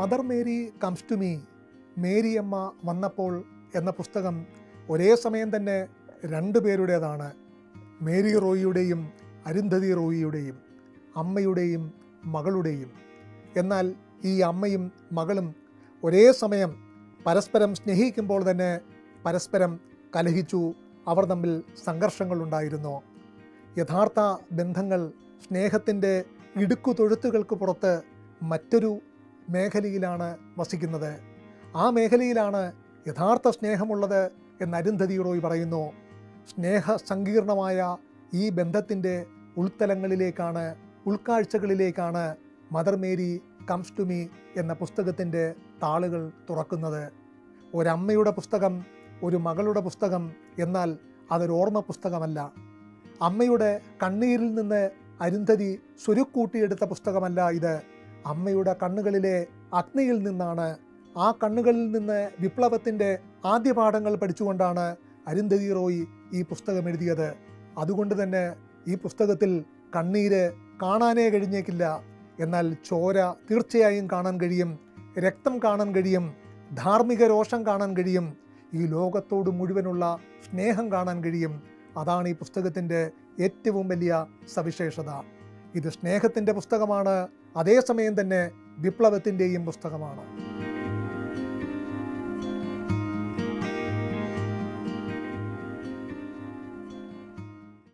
Mother Mary Comes to Me Mariyamma വന്നപ്പോൾ എന്ന പുസ്തകം ഒരേ സമയം തന്നെ രണ്ടു പേരുടേതാണ്. മേരി റോയിയുടെയും അരുന്ധതി റോയിയുടെയും അമ്മയുടെയും മകളുടെയും. എന്നാൽ ഈ അമ്മയും മകളും ഒരേ സമയം പരസ്പരം സ്നേഹിക്കുമ്പോൾ തന്നെ പരസ്പരം കലഹിച്ചു. അവർ തമ്മിൽ സംഘർഷങ്ങളുണ്ടായിരുന്നു. യഥാർത്ഥ ബന്ധങ്ങൾ സ്നേഹത്തിന്റെ ഇടുക്കു തൊഴുത്തുകൾക്ക് പുറത്ത് മറ്റൊരു മേഖലയിലാണ് വസിക്കുന്നത്. ആ മേഖലയിലാണ് യഥാർത്ഥ സ്നേഹമുള്ളത് എന്ന് അരുന്ധതി റോയ് പറയുന്നു. സ്നേഹ സങ്കീർണമായ ഈ ബന്ധത്തിന്റെ ഉൾത്തലങ്ങളിലേക്കാണ് ഉൾക്കാഴ്ചകളിലേക്കാണ് Mother Mary Comes to Me എന്ന പുസ്തകത്തിന്റെ താളുകൾ തുറക്കുന്നത്. ഒരമ്മയുടെ പുസ്തകം ഒരു മകളുടെ പുസ്തകം എന്നാൽ അതൊരോർമ്മ പുസ്തകമല്ല. അമ്മയുടെ കണ്ണീരിൽ നിന്ന് അരുന്ധതി സ്വരുക്കൂട്ടിയെടുത്ത പുസ്തകമല്ല ഇത്. അമ്മയുടെ കണ്ണുകളിലെ അഗ്നിയിൽ നിന്നാണ്. ആ കണ്ണുകളിൽ നിന്ന് വിപ്ലവത്തിന്റെ ആദ്യ പാഠങ്ങൾ പഠിച്ചുകൊണ്ടാണ് അരുന്ധതി റോയ് ഈ പുസ്തകം എഴുതിയത്. അതുകൊണ്ട് തന്നെ ഈ പുസ്തകത്തിൽ കണ്ണീര് കാണാനേ കഴിഞ്ഞേക്കില്ല. എന്നാൽ ചോര തീർച്ചയായും കാണാൻ കഴിയും രക്തം കാണാൻ കഴിയും ധാർമ്മിക രോഷം കാണാൻ കഴിയും ഈ ലോകത്തോട് മുഴുവനുള്ള സ്നേഹം കാണാൻ കഴിയും. അതാണ് ഈ പുസ്തകത്തിന്റെ ഏറ്റവും വലിയ സവിശേഷത. ഇത് സ്നേഹത്തിന്റെ പുസ്തകമാണ്. അതേസമയം തന്നെ വിപ്ലവത്തിന്റെയും പുസ്തകമാണ്.